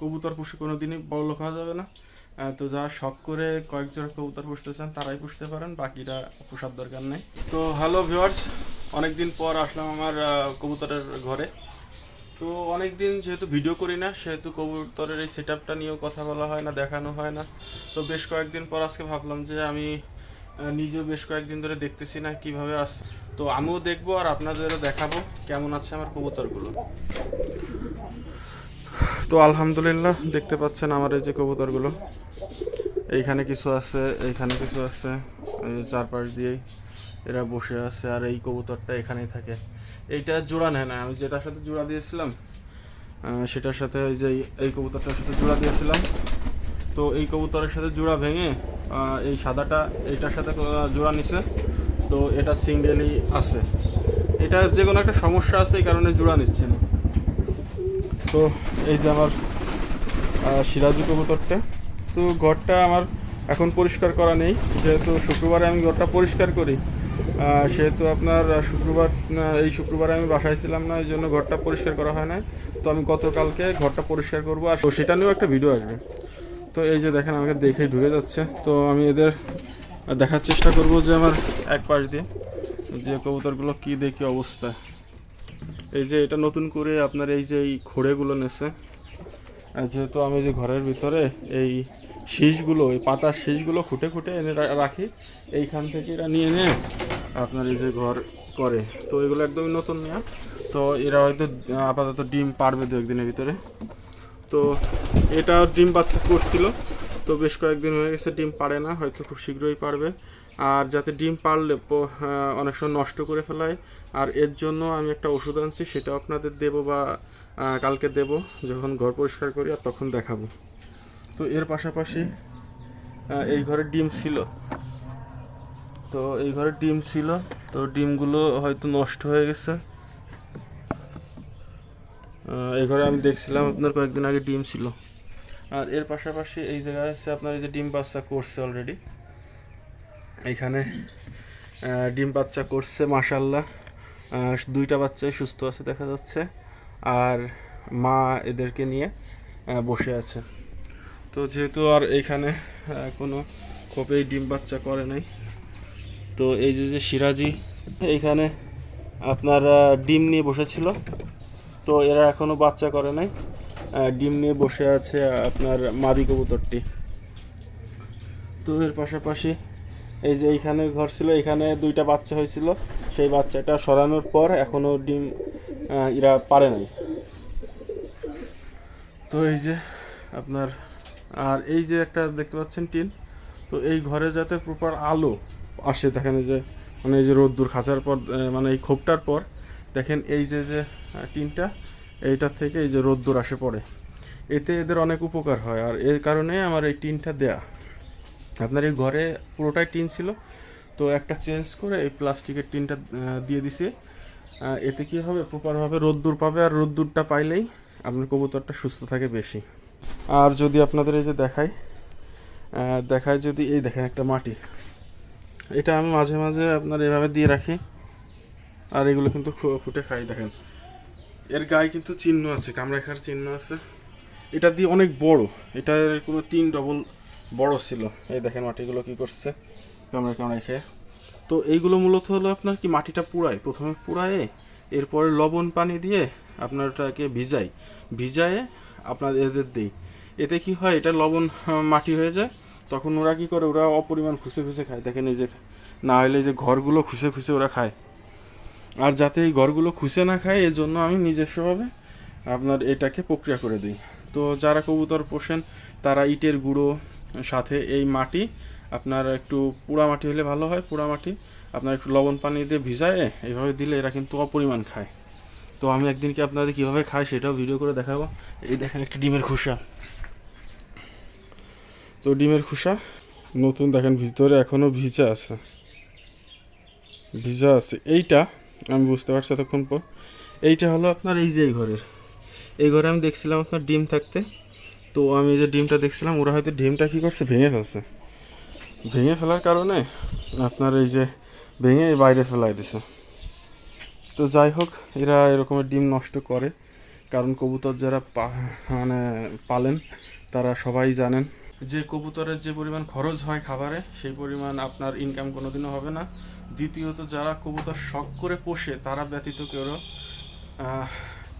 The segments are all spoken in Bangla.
কবুতর পুষে কোনো দিনই বড় হওয়া যাবে না। তো যারা শখ করে কয়েক জোড়া কবুতর পুষতে চান তারাই পুষতে পারেন, বাকিরা পোষার দরকার নেই। তো হ্যালো ভিউয়ার্স, অনেকদিন পর আসলাম আমার কবুতরের ঘরে। তো অনেক দিন যেহেতু ভিডিও করি না, সেহেতু কবুতরের এই সেট আপটা নিয়েও কথা বলা হয় না, দেখানো হয় না। তো বেশ কয়েকদিন পর আজকে ভাবলাম যে আমি নিজেও বেশ কয়েকদিন ধরে দেখতেছি না কীভাবে আস তো আমিও দেখব আর আপনাদেরও দেখাবো কেমন আছে আমার কবুতরগুলো। তো আলহামদুলিল্লাহ, দেখতে পাচ্ছেন আমার এই যে কবুতরগুলো। এইখানে কিছু আছে, এইখানে কিছু আছে চারপাশ দিয়েই এরা বসে আছে আর এই কবুতরটা এখানেই থাকে। এইটা জোড়া নেয় না, আমি যেটার সাথে জোড়া দিয়েছিলাম সেটার সাথে ওই যে এই- কবুতরটার সাথে জোড়া দিয়েছিলাম। তো এই কবুতরের সাথে জোড়া ভেঙে এই সাদাটা, এইটার সাথে জোড়া নিছে, তো এটা সিঙ্গেলই আছে। এটা যে কোনো একটা সমস্যা আছে, এই কারণে জোড়া নিচ্ছে না। তো এই যে আমার সিরাজু কবুতরটা, তো ঘরটা আমার এখন পরিষ্কার করা নেই। যেহেতু শুক্রবারে আমি ঘরটা পরিষ্কার করি সেহেতু আপনার শুক্রবার এই শুক্রবারে আমি বাসায় ছিলাম না এই জন্য ঘরটা পরিষ্কার করা হয় না তো আমি গতকালকে ঘরটা পরিষ্কার করব, আর তো সেটা নিয়েও একটা ভিডিও আসবে। তো এই যে দেখেন, আমাকে দেখেই ঢুকে যাচ্ছে। তো আমি এদের দেখার চেষ্টা করব যে আমার এক পাশ দিয়ে যে কবুতরগুলো কী দেখি অবস্থা। এই যে এটা নতুন করে আপনার এই যে এই খোড়েগুলো নেছে যেহেতু আমি যে ঘরের ভিতরে এই শীষগুলো, এই পাতার শীষগুলো খুঁটে খুঁটে এনে রাখি, এইখান থেকে এরা নিয়ে নিয়ে আপনার এই যে ঘর করে। তো এগুলো একদমই নতুন নেওয়া তো এরা হয়তো, আপাতত ডিম পারবে দু একদিনের ভিতরে। তো এটা ডিম বাচ্চা করছিল। তো বেশ কয়েকদিন হয়ে গেছে, ডিম পারে না, হয়তো খুব শীঘ্রই পারবে। আর যাতে ডিম পারলে অনেক সময় নষ্ট করে ফেলায়। আর এর জন্য আমি একটা ওষুধ আনছি, সেটাও আপনাদের দেবো বা কালকে দেব, যখন ঘর পরিষ্কার করি আর তখন দেখাবো। তো এর পাশাপাশি এই ঘরে ডিম ছিল। তো এই ঘরে ডিম ছিল, তো ডিমগুলো হয়তো নষ্ট হয়ে গেছে। এই ঘরে আমি দেখছিলাম আপনার কয়েকদিন আগে ডিম ছিল। আর এর পাশাপাশি এই জায়গায় আছে, আপনার এই যে ডিম বাচ্চা করছে অলরেডি এইখানে আহ, ডিম বাচ্চা করছে মাশাল্লাহ দুইটা বাচ্চাই সুস্থ আছে দেখা যাচ্ছে। আর মা এদেরকে নিয়ে বসে আছে। তো যেহেতু আর এইখানে কোনো খোপেই ডিম বাচ্চা করে নাই তো এই যে যে সিরাজি এইখানে আপনার ডিম নিয়ে বসেছিল। তো এরা এখনও বাচ্চা করে নাই। ডিম নিয়ে বসে আছে আপনার মাদি কবুতরটি। তো এর পাশাপাশি এই যে এইখানে ঘর ছিল এখানে দুইটা বাচ্চা হয়েছিল। সেই বাচ্চাটা সরানোর পর এখনও ডিম এরা পারে নাই। তো এই যে আপনার, আর এই যে একটা দেখতে পাচ্ছেন টিন, তো এই ঘরে যাতে প্রপার আলো আসে, দেখেন যে মানে এই যে রোদ্দুর খাঁচার পর মানে এই খোপটার পর, দেখেন এই যে যে টিনটা এইটার থেকে এই যে রোদ্দুর আসে পড়ে। এতে এদের অনেক উপকার হয়, আর এর কারণে আমার এই টিনটা দেয়া। আপনার এই ঘরে পুরোটাই টিন ছিল, তো একটা চেঞ্জ করে এই প্লাস্টিকের টিনটা দিয়ে দিছে। এতে কি হবে? প্রপারভাবে রোদ্দুর পাবে, আর রোদ্দুরটা পাইলেই আপনার কবুতরটা সুস্থ থাকে বেশি। আর যদি আপনাদের এই যে দেখাই দেখায় যদি, এই দেখেন একটা মাটি। এটা আমি মাঝে মাঝে আপনার এভাবে দিয়ে রাখি, আর এগুলো কিন্তু খুঁটে খাই, দেখেন। এর গায়ে কিন্তু চিহ্ন আছে কামড়া খাওয়ার চিহ্ন আছে। এটা দিয়ে অনেক বড়, এটার কোনো তিন ডবল বড় ছিল। এই দেখেন মাটিগুলো কি করছে। কামড়ে কামড়ে খেয়ে তো এইগুলো মূলত হলো আপনার কি মাটিটা পুড়ায়। প্রথমে পুড়ায়ে, এরপরে লবণ পানি দিয়ে আপনার ওটাকে ভিজাই। ভিজায়ে আপনার এদের দিই। এতে কি হয়, এটা লবণ মাটি হয়ে যায়। তখন ওরা কি করে, ওরা অপরিমাণ খুঁজে খুঁজে খায়। দেখেন এই যে, না হলে যে ঘরগুলো খুঁজে খুঁজে ওরা খায়। আর যাতে এই ঘরগুলো খুঁজে না খায় এর জন্য আমি নিজস্বভাবে আপনার এটাকে প্রক্রিয়া করে দিই। তো যারা কবুতর পোষেন, তারা ইটের গুঁড়ো সাথে এই মাটি, আপনার একটু পোড়া মাটি হলে ভালো হয়, পোড়া মাটি। আপনার একটু লবণ পানি দিয়ে ভিজায় এইভাবে দিলে এরা কিন্তু অপরিমাণ খায়। তো আমি একদিনকে আপনাদের কীভাবে খায় সেটাও ভিডিও করে দেখাবো। এই দেখেন একটা ডিমের খোসা। তো ডিমের খোসা নতুন দেখেন ভিতরে এখনও ভিজা আছে। ভিজা আছে। এইটা, আমি বুঝতে পারছি এতক্ষণ পর। এইটা হলো আপনার এই যে ঘরের। এই ঘরে আমি দেখছিলাম আপনার ডিম থাকতে। তো আমি যে ডিমটা দেখছিলাম, ওরা হয়তো ডিমটা কী করছে? ভেঙে ফেলছে। ভেঙে ফেলার কারণে আপনার এই যে ভেঙে বাইরে ফেলাই দিছে। তো যাই হোক, এরা এরকমের ডিম নষ্ট করে। কারণ কবুতর যারা মানে পালেন, তারা সবাই জানেন যে কবুতরের যে পরিমাণ খরচ হয় খাবারে, সেই পরিমাণ আপনার ইনকাম কোনোদিনও হবে না। দ্বিতীয়ত, যারা কবুতর শখ করে পোষে, তারা ব্যতীত কেউ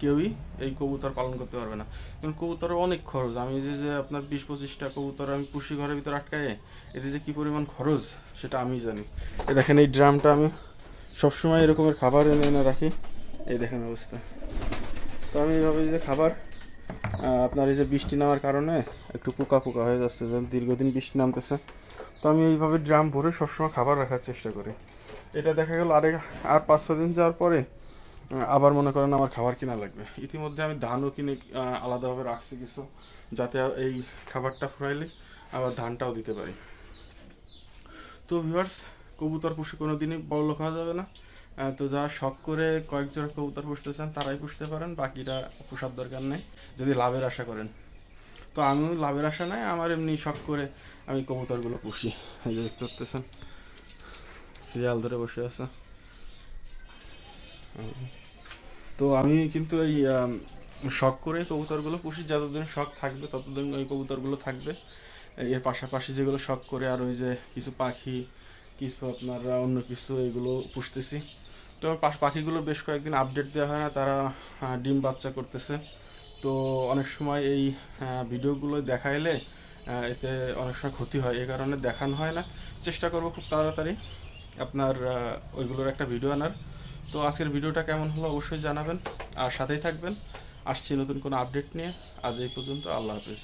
কেউই এই কবুতর পালন করতে পারবে না। কারণ কবুতরের অনেক খরচ। আমি যে যে আপনার বিশ পঁচিশটা কবুতর আমি পুষি ঘরের ভিতর আটকায়ে, এতে যে কী পরিমাণ খরচ সেটা আমি জানি। এ দেখেন, এই ড্রামটা আমি সবসময় এরকমের খাবার এনে এনে রাখি। এই দেখেন অবস্থা। তো আমি এইভাবে যে খাবার আপনার এই যে বৃষ্টি নামার কারণে একটু পোকা পোকা হয়ে যাচ্ছে, যেন দীর্ঘদিন বৃষ্টি নামতেছে। তো আমি এইভাবে ড্রাম ভরে সবসময় খাবার রাখার চেষ্টা করি। এটা দেখা গেল আরেক, আর পাঁচ ছ দিন যাওয়ার পরে আবার মনে করেন আমার খাবার কিনা লাগবে। ইতিমধ্যে আমি ধানও কিনে আলাদাভাবে রাখছি কিছু, যাতে এই খাবারটা ফুরাইলে আবার ধানটাও দিতে পারি। তো ভিউয়ার্স কবুতর পুষে কোনো দিনই বড় হওয়া যাবে না। তো যারা শখ করে কয়েকজন কবুতর পুষতে চান, তারাই পুষতে পারেন, বাকিরা পোষার দরকার নেই, যদি লাভের আশা করেন। তো আমিও লাভের আশা নাই, আমার এমনি শখ করে আমি কবুতরগুলো পুষি। এই যে দেখতে সিরিয়াল ধরে বসে আছে। তো আমি কিন্তু এই শখ করে কবুতরগুলো পুষি, যতদিন শখ থাকবে, ততদিন ওই কবুতরগুলো থাকবে। এর পাশাপাশি যেগুলো শখ করে আর ওই যে কিছু পাখি, কিছু আপনার অন্য কিছু এগুলো পুষতেছি। তো পাখিগুলো বেশ কয়েকদিন আপডেট দেওয়া হয় না, তারা ডিম বাচ্চা করতেছে। তো অনেক সময় এই ভিডিওগুলো দেখাইলে এতে অনেক সময় ক্ষতি হয় এই কারণে দেখানো হয় না। চেষ্টা করব খুব তাড়াতাড়ি আপনার ওইগুলোর একটা ভিডিও আনার। তো আজকের ভিডিওটা কেমন হলো অবশ্যই জানাবেন। আর সাথেই থাকবেন। আসছি নতুন কোনো আপডেট নিয়ে। আজ এই পর্যন্ত আল্লাহ হাফিজ।